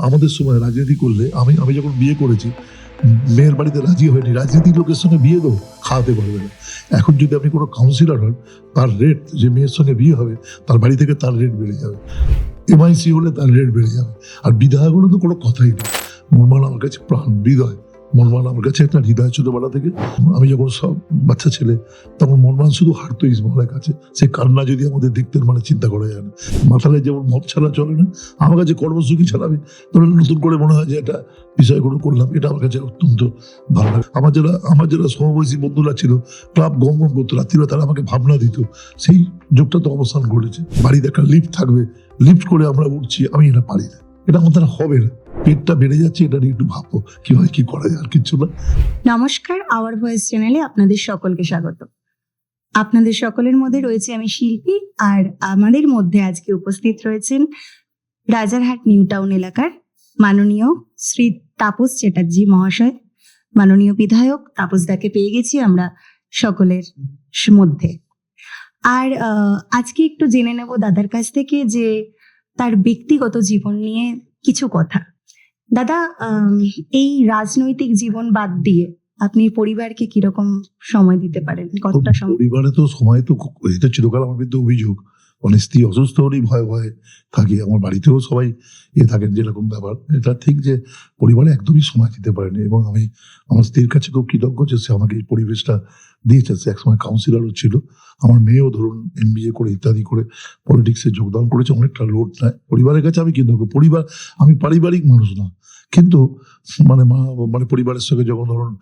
আমাদের সময় রাজনীতি করলে, আমি আমি যখন বিয়ে করেছি, মেয়ের বাড়িতে রাজি হয়নি, রাজনীতির লোকের সঙ্গে বিয়ে দেবো, খাওয়াতে পারবে না। এখন যদি আপনি কোনো কাউন্সিলর হন, তার রেট যে মেয়ের সঙ্গে বিয়ে হবে, তার বাড়ি থেকে তার রেট বেড়ে যাবে। এমআইসি হলে তার রেট বেড়ে যাবে। আর বিধায়ক হলে তো কোনো কথাই নেই। মনমান আমার কাছে প্রাণ, হৃদয়। মনমান আমার কাছে একটা হৃদয় ছোটবেলা থেকে। আমি যখন সব বাচ্চা ছেলে, তখন মনমান শুধু হাঁটতো ইসমলের কাছে। সে কান্না যদি আমাদের দেখতেন মানে চিন্তা করা যায় না। মাথায় যেমন মদ ছাড়া চলে না, আমার কাছে কর্মসূচি ছাড়াবে তখন নতুন করে মনে হয় যে একটা বিষয়গুলো করলাম, এটা আমার কাছে অত্যন্ত ভালো লাগে। আমার যারা আমার যারা সমবয়সী বন্ধুরা ছিল, ক্লাব গম গম করতো, রাত্রিবেলা তারা আমাকে ভাবনা দিত, সেই যুগটা তো অবসান ঘটেছে। বাড়িতে একটা লিফ্ট থাকবে লিফ্ট করে আমরা উঠছি, আমি এটা পারি না। এটা আমার হবে না। পেটটা বেড়ে যাচ্ছে, এটা নিয়ে একটু ভাববো কি হয়, কি করা যায়, আর কিচ্ছু না। নমস্কার আওয়ার ভয়েস চ্যানেলে আপনাদের সকলকে স্বাগত। আপনাদের সকলের মধ্যে রয়েছে আমি শিল্পী, আর আমাদের মধ্যে আজকে উপস্থিত রয়েছেন রাজারহাট নিউ টাউন এলাকার মাননীয় শ্রী তাপস চ্যাটার্জি মহাশয়। মাননীয় বিধায়ক তাপসদাকে পেয়ে গেছি আমরা সকলের মধ্যে। আর আজকে একটু জেনে নেব দাদার কাছ থেকে যে তার ব্যক্তিগত জীবন নিয়ে কিছু কথা। দাদা এই রাজনৈতিক জীবন বাদ দিয়ে আপনি পরিবারকে কীরকম সময় দিতে পারেন? কতটা সময় পরিবারে তো সময় তো এটা চিরকাল আমার বিরুদ্ধে অভিযোগ। মানে স্ত্রী অসুস্থ হলেই ভয়ে ভয়ে থাকি। আমার বাড়িতেও সবাই এ থাকেন যেরকম ব্যাপার। এটা ঠিক যে পরিবারে একদমই সময় দিতে পারেনি এবং আমি, আমার স্ত্রীর কাছে খুব কৃতজ্ঞ যে সে আমাকে এই পরিবেশটা দিয়েছে। সে একসময় কাউন্সিলরও ছিল। আমার মেয়েও ধরুন এম করে, ইত্যাদি করে পলিটিক্সে যোগদান করেছে। অনেকটা লোড নেয়। পরিবারের কাছে আমি কৃতজ্ঞ। পরিবার, আমি পারিবারিক মানুষ না। কিন্তু মানে মা- মানে পরিবারের সঙ্গে যখন ধরুন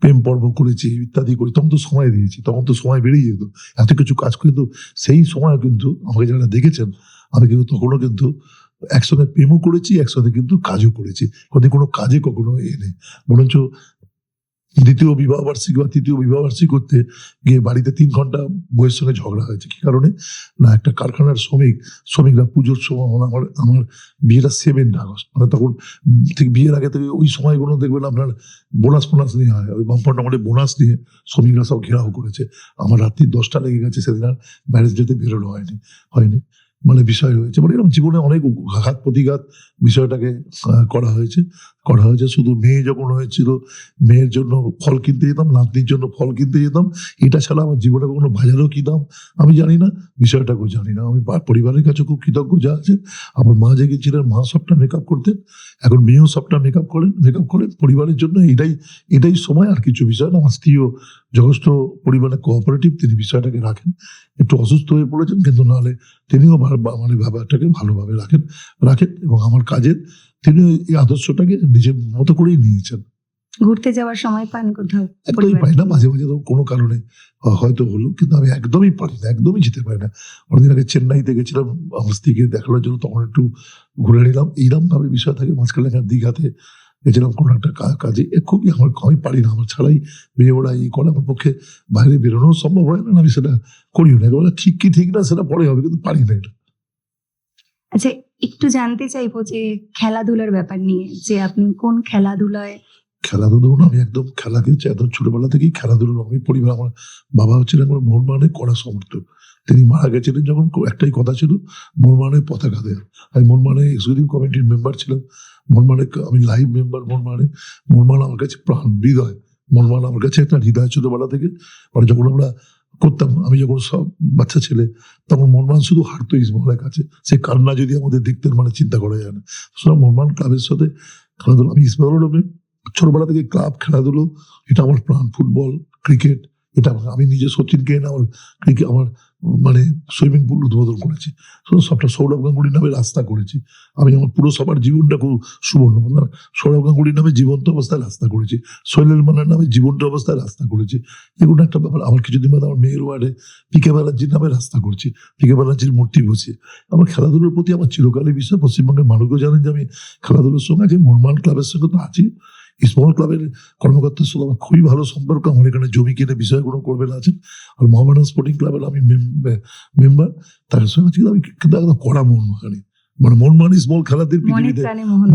প্রেম পর্ব করেছি, ইত্যাদি করি, তখন তো সময় দিয়েছি, তখন তো সময় বেরিয়ে যেত। এত কিছু কাজ কিন্তু সেই সময় কিন্তু আমাকে যারা দেখেছেন, আমি কিন্তু তখনও কিন্তু একসঙ্গে প্রেমও করেছি একসাথে কিন্তু কাজও করেছি। কোনো কাজে কখনো এ নেই। বরঞ্চ দ্বিতীয় বিবাহ বার্ষিকী বা তৃতীয় বিবাহ বার্ষিকী করতে গিয়ে বাড়িতে তিন ঘণ্টা বইয়ের সঙ্গে ঝগড়া হয়েছে। কি কারণে? না, একটা কারখানার শ্রমিক, শ্রমিকরা পুজোর সময় আমার আমার বিয়েটা সেভেন আগস্ট। মানে তখন ঠিক বিয়ের আগে থেকে ওই সময়গুলো দেখবেন আপনার বোনাস ফোনাস নিয়ে হয়। ওই বাম্পার নম্বরে বোনাস নিয়ে শ্রমিকরা সব ঘেরাও করেছে। আমার রাত্রি দশটা লেগে গেছে, সেদিন আর ব্যারেজ ডেতে বেরোনো হয়নি হয়নি। মানে বিষয় হয়েছে। মানে এরকম জীবনে অনেক ঘাত প্রতিঘাত বিষয়টাকে করা হয়েছে। করা হয়েছে। শুধু মেয়ে যখন হয়েছিল, মেয়ের জন্য ফল কিনতে যেতাম, নাতনির জন্য ফল কিনতে যেতাম। এটা ছাড়া আমার জীবনে কখনো বাজারেও কি দাম? আমি জানি না, বিষয়টাকেও জানি না। আমি পরিবারের কাছে খুব কৃতজ্ঞ, যা আছে। আমার মা যে গেছিলেন মা সবটা মেকআপ করতেন। এখন মেয়েও সবটা মেকআপ করেন মেকআপ করেন। পরিবারের জন্য এটাই এটাই সময় আর কিছু বিষয় না। আমার স্ত্রীও যথেষ্ট পরিমাণে কোঅপারেটিভ তিনি বিষয়টাকে রাখেন। একটু অসুস্থ হয়ে পড়েছেন, কিন্তু নাহলে তিনিও মানে ব্যাপারটাকে ভালোভাবে রাখেন রাখেন এবং আমার কাজের তিনি এই আদর্শটাকে নিজের মতো করেই নিয়েছেন। ঘুরতে যাওয়ার সময় পান কোথাও? একদমই পাই না মাঝে মাঝে তো কোনো কারণে হয়তো হলো কিন্তু আমি একদমই পারি না একদমই যেতে পারি না। অনেকদিন আগে চেন্নাইতে গেছিলাম আমার স্ত্রীকে দেখানোর জন্য তখন একটু ঘুরে নিলাম। এইরকম ভাবে বিষয় থাকে মাঝখানে একটা দীঘাতে গেছিলাম কোনো একটা কাজে খুবই আমার আমি পারি না আমার ছাড়াই বিয়ে ওড়া এই করে আমার পক্ষে বাইরে বেরোনো সম্ভব হয় না আমি সেটা করিও না। ঠিক কি ঠিক না সেটা পরে হবে কিন্তু পারি না এটা। আচ্ছা একটু জানতে চাইব যে খেলাধুলার ব্যাপার নিয়ে, যে আপনি কোন খেলাধুলায়? খেলাধুলো আমি একদম খেলা খেলছি। একদম ছোটবেলা থেকেই খেলাধুলো আমি পরিবার, আমার বাবা হচ্ছিলেন আমার মোহনবাগানের কড়া সমর্থক। তিনি মারা গেছিলেন যখন একটাই কথা ছিল মোহনবাগানের পতাকা দেওয়া আমি মোহনবাগানের এক্সিকিউটিভ কমিটির মেম্বার ছিলাম। মোহনবাগানের আমি লাইভ মেম্বার মোহনবাগানের মোহনবাগান আমার কাছে প্রাণ, হৃদয়। মোহনবাগান আমার কাছে একটা হৃদয় ছোটবেলা থেকে। মানে যখন আমরা করতাম। আমি যখন সব বাচ্চা ছেলে, তখন মনমান শুধু হাঁটতো ইসমহলের কাছে। সে কান্না যদি আমাদের দেখতেন মানে চিন্তা করা যায় না। সুতরাং মনমান ক্লাবের সাথে খেলাধুলো আমি ইসমহল ছোটবেলা থেকে ক্লাব, খেলাধুলো এটা আমার প্রাণ, ফুটবল, ক্রিকেট এটা আমি নিজে সচিনকে এনে আমার আমার মানে সুইমিং পুল উদ্বোধন করেছি। সবটা সৌরভ গাঙ্গুলির নামে রাস্তা করেছি। আমি আমার পুরসভার জীবনটা খুব সুবর্ণ। সৌরভ গাঙ্গুলির নামে জীবন্ত অবস্থায় রাস্তা করেছি। শৈলেল মানার নামে জীবন্ত অবস্থায় রাস্তা করেছি। এগুলো একটা ব্যাপার। আমার কিছুদিন বাদে আমার মেয়ের ওয়ার্ডে পিকে ব্যানার্জির নামে রাস্তা করছি। পিকে ব্যানার্জির মূর্তি বসিয়ে। আমার খেলাধুলোর প্রতি আমার চিরকালই বিষয় পশ্চিমবঙ্গের মানুষও জানেন যে আমি খেলাধুলোর সঙ্গে আছি, মনমান ক্লাবের সঙ্গে তো আছি। স্মল ক্লাবের কর্মকর্তার সঙ্গে আমার খুবই ভালো সম্পর্ক। আমার এখানে জমি কিনে গ্রহণ করবেন আছেন। আর মোহামেডান স্পোর্টিং ক্লাবের আমি মেম্বার তার সঙ্গে আমি কিন্তু একদম কড়া মোহনবাগানি মানে মনমান স্মল খেলাতে মনে পৃথিবীতে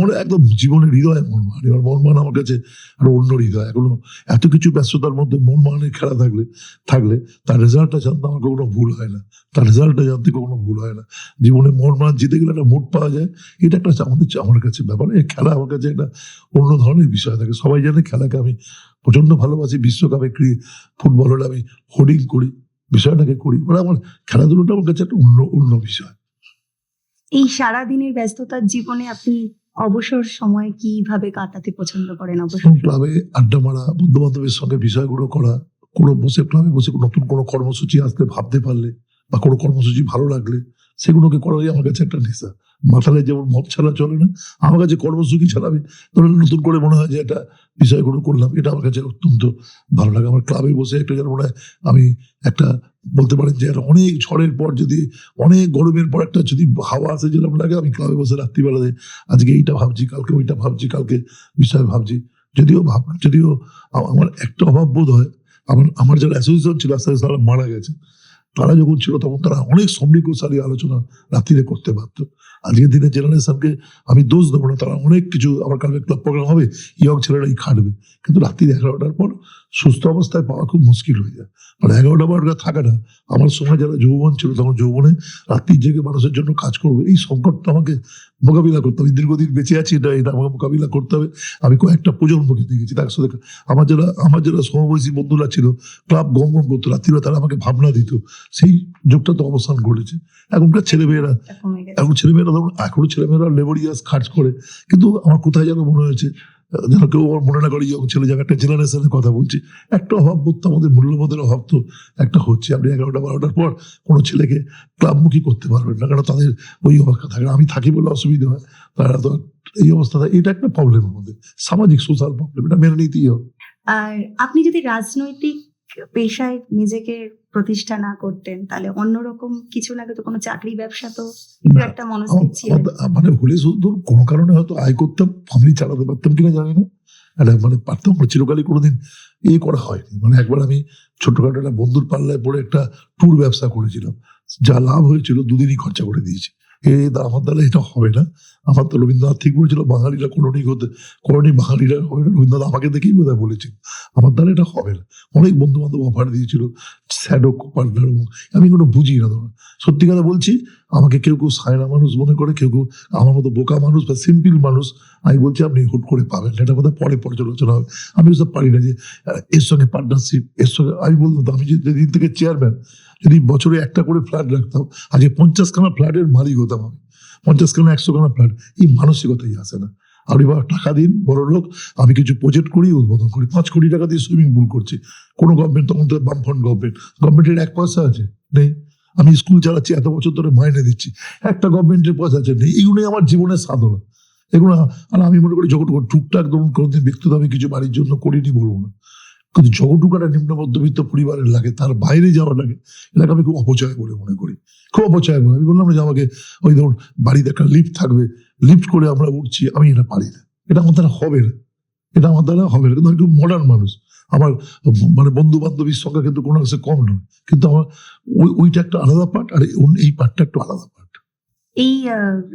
মনে একদম জীবনের হৃদয় মনমান। এবার মনমান আমার কাছে আরও অন্য হৃদয়। এখনও এত কিছু ব্যস্ততার মধ্যে মনমানের খেলা থাকলে থাকলে তার রেজাল্টটা জানতে আমার কখনো ভুল হয় না। তার রেজাল্টটা জানতে কখনো ভুল হয় না। জীবনে মনমান জিতে গেলে একটা মুড পাওয়া যায়। এটা একটা আমাদের আমার কাছে ব্যাপার। এই খেলা আমার কাছে একটা অন্য ধরনের বিষয় থাকে। সবাই জানে খেলাকে আমি প্রচণ্ড ভালোবাসি। বিশ্বকাপে ক্রি ফুটবল হলে আমি হোর্ডিং করি বিষয়টাকে করি। মানে আমার খেলাধুলোটা আমার কাছে একটা অন্য অন্য বিষয়। এই সারা দিনের ব্যস্ততার জীবনে আপনি অবসর সময় কীভাবে কাটাতে পছন্দ করেন অবসর ক্লাবে আড্ডা মারা বন্ধু বান্ধবের সঙ্গে বিষয়গুলো করা কোনো বসে ক্লাবে বসে নতুন কোনো কর্মসূচি আসতে ভাবতে পারলে বা কোনো কর্মসূচি ভালো লাগলে সেগুলোকে করাই আমার কাছে একটা নেশা। মাথায় যেমন মদ ছাড়া চলে না, আমার কাছে কর্মসূচি ছাড়া আমি ধরুন নতুন করে মনে হয় যে একটা বিষয়গুলো করলাম, এটা আমার কাছে অত্যন্ত ভালো লাগে। আমার ক্লাবে বসে একটা যেন মনে হয় আমি একটা বলতে পারেন যে অনেক ঝড়ের পর যদি, অনেক গরমের পর একটা যদি হাওয়া আসে যেরকম লাগে, আমি ক্লাবে বসে রাত্রিবেলাতে আজকে এইটা ভাবছি, কালকে ওইটা ভাবছি, কালকে বিষয় ভাবছি। যদিও ভাব, যদিও আমার একটা অভাব বোধ হয়, আমার আমার যারা অ্যাসোসিয়েশন ছিল, আস্তে আস্তে তারা মারা গেছে। তারা যখন ছিল তখন তারা অনেক সমৃদ্ধশালী আলোচনা রাত্রিরে করতে পারত আজকের দিনে জেনারেশনকে আমি দোষ দেবো না। তারা অনেক কিছু আমার কালকে ক্লাব প্রোগ্রাম হবে ইয়ং ছেলেরাই খাটবে। কিন্তু রাত্রি এগারোটার পর সুস্থ অবস্থায় পাওয়া খুব মুশকিল হয়ে যায়। মানে এগারোটা বারোটা থাকাটা আমার সময় যারা যৌবন ছিল তখন যৌবনে রাত্রি জেগে মানুষের জন্য কাজ করবে। এই সংকটটা আমাকে মোকাবিলা করতে হবে। দীর্ঘদিন বেঁচে আছি এটা এটা আমাকে মোকাবিলা করতে হবে। আমি কয়েকটা প্রজন্মকে দেখেছি তার সাথে আমার যারা আমার যারা সমবয়সী বন্ধুরা ছিল ক্লাব গম গম করতো রাত্রিবেলা তারা আমাকে ভাবনা দিত। সেই যুগটা তো অবসান ঘটেছে। এখনকার ছেলেমেয়েরা এখন ছেলেমেয়েরা ধরুন এখনও ছেলেমেয়েরা লেবরিয়াস কাজ করে। কিন্তু আমার কোথায় যেন মনে হয়েছে যেন কেউ আমার মনে না করে ইয়ং ছেলে যাবে একটা জেনারেশনের কথা বলছি। একটা অভাব বোধ তো আমাদের মূল্যবোধের অভাব তো একটা হচ্ছে। আপনি এগারোটা, বারোটার পর কোনো ছেলেকে ক্লাবমুখী করতে পারবেন না কারণ তাদের ওই অবস্থা থাকে। আমি থাকি বলে অসুবিধা হয়, তারা তো এই অবস্থাটা এটা একটা প্রবলেম আমাদের, সামাজিক সোশ্যাল প্রবলেম এটা মেনে নিতেই হবে। আর আপনি যদি রাজনৈতিক পেশায় নিজেকে প্রতিষ্ঠা না করতেন তাহলে অন্যরকম কিছু না তো কোনো চাকরি ব্যবসা তো কিছু একটা মনস্থির ছিল মানে হলে শুধু কোনো কারণে হয়তো আয় করতাম ফ্যামিলি চালাতে পারতাম কিনা জানি না। একটা মানে পারতাম না চিরকালই কোনোদিন এই করা হয়নি। মানে একবার আমি ছোটখাটো একটা বন্ধুর পাল্লায় পড়ে একটা ট্যুর ব্যবসা করেছিলাম যা লাভ হয়েছিল দুদিনই খরচা করে দিয়েছি। এ আমার দ্বারা এটা হবে না। আমার তো রবীন্দ্রনাথ ঠিক বলেছিল, বাঙালিরা করণী হতে করণী বাঙালিরা হবে না। রবীন্দ্রনাথ আমাকে দেখেই বোধহয় বলেছিল আমার দ্বারা এটা হবে না। অনেক বন্ধু বান্ধব অফার দিয়েছিল স্যাডো পার্টনার, আমি কোনো বুঝি না ধরো সত্যি কথা বলছি আমাকে কেউ কেউ সায়না মানুষ মনে করে কেউ কেউ আমার মতো বোকা মানুষ বা সিম্পল মানুষ। আমি বলছি আপনি হুট করে পাবেন। এটা বোধহয় পরে পর্যালোচনা হবে। আমি ওসব পারি না যে এর সঙ্গে পার্টনারশিপ এর সঙ্গে আমি বলতাম তো, আমি যদি দিন থেকে চেয়ারম্যান যদি বছরে একটা করে ফ্ল্যাট রাখতাম আজকে পঞ্চাশখানা ফ্ল্যাটের মালিক হতাম আমি। পঞ্চাশখানা একশোখানা ফ্ল্যাট এই মানসিকতাই আসে না। আপনি বা টাকা দিন বড় লোক আমি কিছু প্রজেক্ট করি উদ্বোধন করি। পাঁচ কোটি টাকা দিয়ে সুইমিং পুল করছি। কোনো গভর্নমেন্ট তখন তো বামফ্রন্ট গভর্নমেন্ট গভর্নমেন্টের এক পয়সা আছে? নেই। আমি স্কুল চালাচ্ছি, এত বছর ধরে মাইনে দিচ্ছি। একটা গভর্নমেন্টের পয়সা নেই। এগুলোই আমার জীবনের সাধনা। এগুলো, আর আমি মনে করি যতটুকু টুকটাক ধরুন, কোনোদিন ব্যক্তিগত আমি কিছু বাড়ির জন্য করিনি বলব না। কিন্তু যতটুকু নিম্ন মধ্যবিত্ত পরিবারের লাগে, তার বাইরে যাওয়া লাগে, এটাকে আমি খুব অপচয় বলে মনে করি। খুব অপচয় বলে। আমি বললাম না যে আমাকে ওই ধরুন বাড়িতে একটা লিফ্ট থাকবে লিফ্ট করে আমরা উঠছি, আমি এটা পারি না। এটা আমার দ্বারা হবে না। এটা আমার দ্বারা হবে না। কিন্তু আমি একটু মডার্ন মানুষ। আমার মানে বন্ধু বান্ধবীর সংখ্যা কিন্তু কোনো কাছে কম নয়। কিন্তু আমার ওই, ওইটা একটা আলাদা পার্ট আর এই- পার্টটা একটু আলাদা পার্ট। এই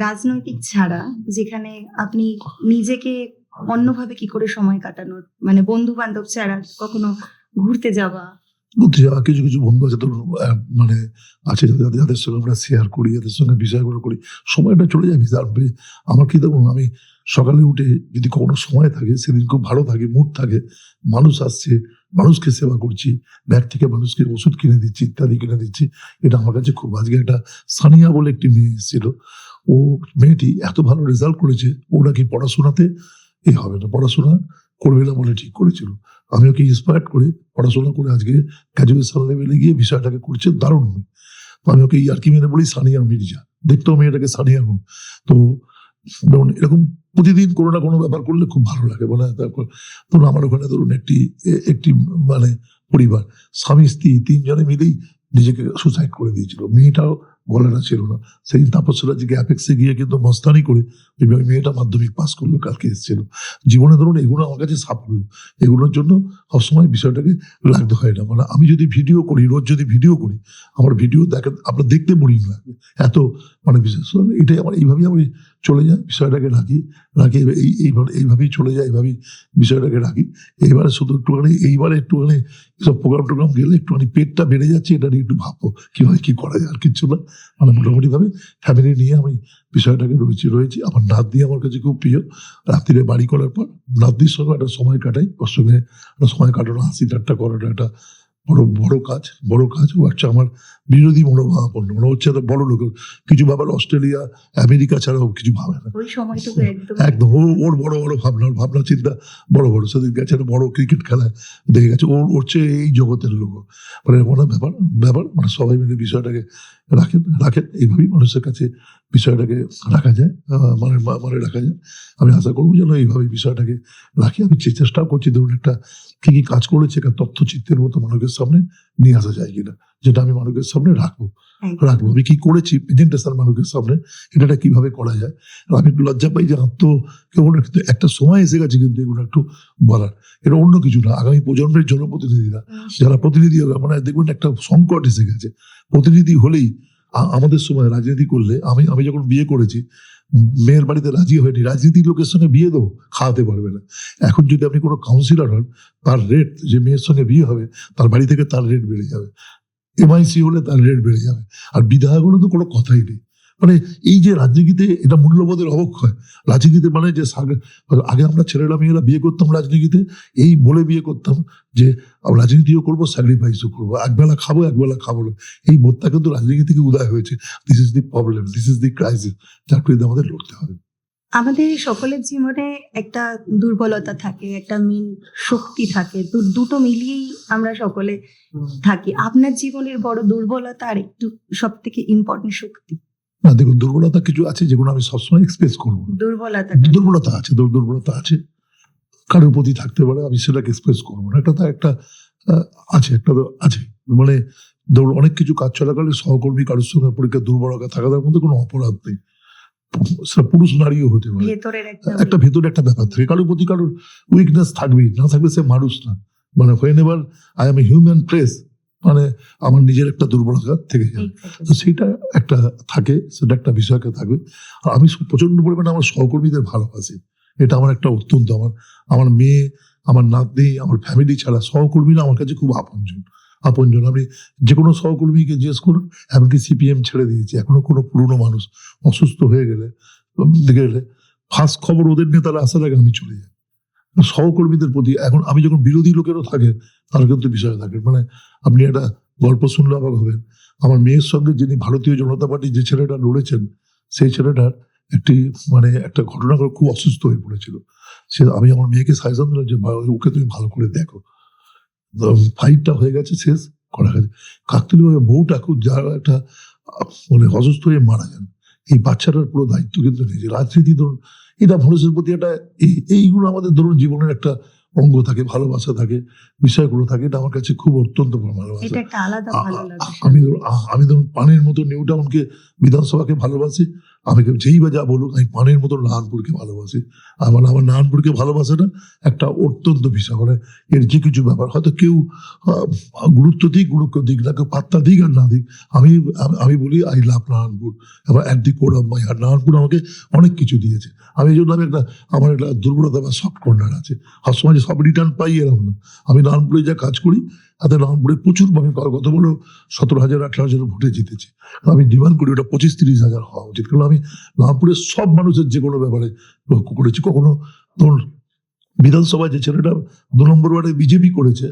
রাজনৈতিক ছাড়া যেখানে আপনি নিজেকে অন্যভাবে কি করে সময় কাটানোর মানে বন্ধু বান্ধব ছাড়া কখনো ঘুরতে যাওয়া যাওয়া কিছু কিছু বন্ধু আছে, ধরুন মানে আছে যাদের সঙ্গে আমরা শেয়ার করি, যাদের সঙ্গে বিষয়গুলো করি সময়টা চলে যায় আমার কি দেখুন আমি সকালে উঠে যদি কখনো সময় থাকে, সেদিন খুব ভালো থাকে মুড থাকে, মানুষ আসছে, মানুষকে সেবা করছি, ব্যাগ থেকে মানুষকে ওষুধ কিনে দিচ্ছি, ইত্যাদি কিনে দিচ্ছি, এটা আমার কাছে খুব, আজকে একটা সানিয়া বলে একটি মেয়ে এসেছিল। ও মেয়েটি এত ভালো রেজাল্ট করেছে ও নাকি পড়াশোনাতে? এ হবে না, পড়াশোনা করবে না বলে ঠিক করেছিল। আমি ওকে ইন্সপায়ার করে? পড়াশোনা করে আজকে গ্র্যাজুয়েশন লেভেলে গিয়ে বিষয়টাকে করছে দারুণ। তো আমি ওকে ইয়ার্কি মেনে বলি, সানিয়া মির্জা। দেখতেও মেয়েটাকে সানিয়া নুন তো ধরুন এরকম প্রতিদিন কোনো না কোনো ব্যাপার করলে খুব ভালো লাগে মানে ধরুন আমার ওখানে ধরুন একটি একটি মানে পরিবার, স্বামী, স্ত্রী তিনজনে মিলেই নিজেকে সুসাইড করে দিয়েছিল। মেয়েটাও গলাটা ছিল না। সেই তাপসরা যে গিয়ে কিন্তু মস্তানি করে মেয়েটা মাধ্যমিক পাস করল, কালকে এসেছিল। জীবনে ধরুন এগুলো আমার কাছে সাফল্য। এগুলোর জন্য সবসময় বিষয়টাকে রাখতে হয় না। মানে আমি যদি ভিডিও করি, রোজ যদি ভিডিও করি, আমার ভিডিও দেখেন আপনার দেখতে বোরিং লাগবে। এত মানে বিশেষ এটাই আমার, এইভাবেই আমি চলে যায় বিষয়টাকে রাখি রাখি, এই, এইভাবে, এইভাবেই চলে যায় এইভাবেই বিষয়টাকে রাখি। এইবারে শুধু একটুখানি, এইবারে একটুখানি সব প্রোগ্রাম টোগ্রাম গেলে একটুখানি পেটটা বেড়ে যাচ্ছে, এটা নিয়ে একটু ভাববো কীভাবে কী করা যায়, আর কিচ্ছু না। মানে মোটামুটিভাবে ফ্যামিলি নিয়ে আমি বিষয়টাকে রয়েছি রয়েছি। আমার নাতনি আমার কাছে খুব প্রিয়। রাত্রিরে বাড়ি করার পর নাতনির সঙ্গে একটা সময় কাটাই। ওর সঙ্গে একটা সময় কাটানো হাসি ঠাট্টা করাটা একটা বড় বড় কাজ। বড় কাজ ও হচ্ছে আমার বিরোধী মনোভাবাপন্ন। মানে হচ্ছে একটা বড় লোক। কিছু ব্যাপার অস্ট্রেলিয়া আমেরিকা ছাড়াও কিছু ভাবে না। একদম। ওর বড় বড় ভাবনা ওর ভাবনা চিন্তা বড় বড়। সেদিন গেছে একটা বড় ক্রিকেট খেলায় দেখে গেছে। ওর ওর চেয়ে এই জগতের লোক। মানে একটা ব্যাপার ব্যাপার। মানে সবাই মিলে বিষয়টাকে রাখেন রাখেন এইভাবেই মানুষের কাছে বিষয়টাকে রাখা যায় মানে মানে রাখা যায়। আমি আশা করব যেন এইভাবে বিষয়টাকে রাখি। আমি চেষ্টাও করছি, ধরুন একটা কি কি কাজ করেছে, একটা তথ্যচিত্রের মতো মানুষের সামনে নিয়ে আসা যায় কিনা যেটা আমি মানুষের সামনে রাখব। রাখব। আমি কি করেছি? প্রেজেন্টেশন মানুষের সামনে এটা কীভাবে করা যায়? আমি একটু লজ্জা পাই যে আত্ম কেমন কিন্তু একটা সময় এসে গেছে কিন্তু এগুলো একটু বলার। এটা অন্য কিছু না। আগামী প্রজন্মের জনপ্রতিনিধিরা যারা প্রতিনিধি হবে মানে দেখবেন একটা সংকট এসে গেছে। প্রতিনিধি হলেই আমাদের সময় রাজনীতি করলে আমি আমি যখন বিয়ে করেছি মেয়ের বাড়িতে রাজি হয়নি, রাজনীতির লোকের সঙ্গে বিয়ে দেবো, খাওয়াতে পারবে না। এখন যদি আপনি কোনো কাউন্সিলর হন, তার রেট যে মেয়ের সঙ্গে বিয়ে হবে, তার বাড়ি থেকে তার রেট বেড়ে যাবে। এমআইসি হলে তার রেট বেড়ে যাবে। আর বিধায়কগুলো তো কোনো কথাই নেই। মানে এই যে রাজনীতিতে এটা মূল্যবোধের অবক্ষয়। রাজনীতিতে মানে যে আগে আমরা ছেলেরা মেয়েরা বিয়ে করতাম রাজনীতিতে এই বলে বিয়ে করতাম যে আমরা রাজনীতিও করব স্যাক্রিফাইসও করব। একবেলা খাব একবেলা খাব না। এই বোধটা কিন্তু রাজনীতি থেকে উদয় হয়েছে। This is the problem this is the crisis যার বিরুদ্ধে আমাদের লড়তে হবে। আমাদের সকলের জীবনে একটা দুর্বলতা থাকে একটা মিন শক্তি থাকে। তো দুটো মিলিয়েই আমরা সকলে থাকি। আপনার জীবনের বড় দুর্বলতা আর একটু সব থেকে ইম্পর্টেন্ট শক্তি। না দেখুন দুর্বলতা কিছু আছে যেগুলো আমি সবসময় এক্সপ্রেস করব দুর্বলতা দুর্বলতা আছে দুর্বলতা আছে। কারোর প্রতি থাকতে পারে আমি সেটাকে এক্সপ্রেস করব না। এটা তো একটা আছে একটা তো আছে। মানে ধরুন অনেক কিছু কাজ চলাকালে সহকর্মী কারোর সঙ্গে পরীক্ষা দুর্বলতা থাকা তার মধ্যে কোনো অপরাধ নেই। সেটা পুরুষ নারীও হতে পারে। একটা ভেতরে একটা ব্যাপার থাকে। কারোর প্রতি কারোর উইকনেস থাকবেই না থাকলে সে মানুষ না। মানে whenever I am a human press মানে আমার নিজের একটা দুর্বলতা থেকে যায়। তো সেইটা একটা থাকে সেটা একটা বিষয়কে থাকবে। আর আমি প্রচণ্ড পরিমাণে আমার সহকর্মীদের ভালোবাসি। এটা আমার একটা অত্যন্ত আমার আমার মেয়ে আমার নাতনি আমার ফ্যামিলি ছাড়া সহকর্মীরা আমার কাছে খুব আপনজন। আপনজন। আমি যে কোনো সহকর্মীকে জিজ্ঞেস করুন এমনকি সিপিএম ছেড়ে দিয়েছি। এখনও কোনো পুরনো মানুষ অসুস্থ হয়ে গেলে গেলে ফার্স্ট খবর ওদের নেতারা আসার আগে আমি চলে যাই। সহকর্মীদের প্রতি এখন আমি যখন বিরোধী লোকেরও থাকে তার কিন্তু বিষয় থাকে। মানে আপনি একটা গল্প শুনলে অবাক হবেন। আমার মেয়ের সঙ্গে যিনি ভারতীয় জনতা পার্টি যে ছেলেটা লড়েছেন, সেই ছেলেটার একটি মানে একটা ঘটনা করে খুব অসুস্থ হয়ে পড়েছিল। সে, আমি আমার মেয়েকে সাজেশন দিলাম যে ওকে তুমি ভালো করে দেখো। ফাইটটা হয়ে গেছে, শেষ, করা গেছে। বউটা খুব, যারা একটা মানে অসুস্থ হয়ে মারা যান। এই বাচ্চাটার পুরো দায়িত্ব কিন্তু নিয়েছে রাজনীতি ধরুন এটা মানুষের প্রতি একটা এই- এইগুলো আমাদের ধরুন জীবনের একটা অঙ্গ থাকে ভালোবাসা থাকে বিষয়গুলো থাকে এটা আমার কাছে খুব অত্যন্ত ভালোবাসা। আমি ধরুন আমি ধরুন পানের মতো নিউ টাউনকে বিধানসভাকে ভালোবাসি আমি যেই বা যা বলুক, আমি পানের মতো নারায়ণপুরকে ভালোবাসি। আমার আমার নারায়ণপুরকে ভালোবাসাটা একটা অত্যন্ত বিষয় মানে এর যে কিছু ব্যাপার, হয়তো কেউ গুরুত্ব দিক গুরুত্ব দিক না, কেউ পাত্তা দিক আর না দিক, আমি, আমি- বলি আই লাভ নারায়ণপুর। এবার at the core of my heart Narayanpur আমাকে অনেক কিছু দিয়েছে। আমি এই জন্য আমি একটা, আমার একটা দুর্বলতা বা সফট কর্নার আছে। সবসময় যে সব রিটার্ন পাই এরকম না। আমি নারায়ণপুরে যা কাজ করি তাতে নারায়ণপুরে প্রচুর মানে কত বড় সতেরো হাজার, আঠারো হাজার ভোটে জিতেছি। আমি ডিমান্ড করি ওটা পঁচিশ তিরিশ হাজার হওয়া উচিত। কারণ আমি নারায়ণপুরের সব মানুষের যে কোনো ব্যাপারে লক্ষ্য করেছি। কখনো ধরুন বিধানসভায় যে ছেলেটা দু নম্বর ওয়ার্ডে বিজেপি করেছে,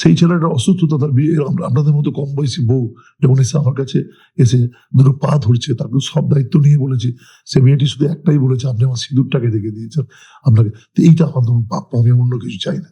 সেই ছেলেটা অসুস্থতা তার বিয়ে আপনাদের মতো কম বয়সী বউ যখন এসে আমার কাছে এসে দুটো পা ধরছে তাকে সব দায়িত্ব নিয়ে বলেছি, সে মেয়েটি শুধু একটাই বলেছে, আপনি আমার সিঁদুরটাকে রেখে দিয়েছেন, আপনাকে তো এইটা আমার ধরুন প্রাপ্য আমি অন্য কিছু চাই না।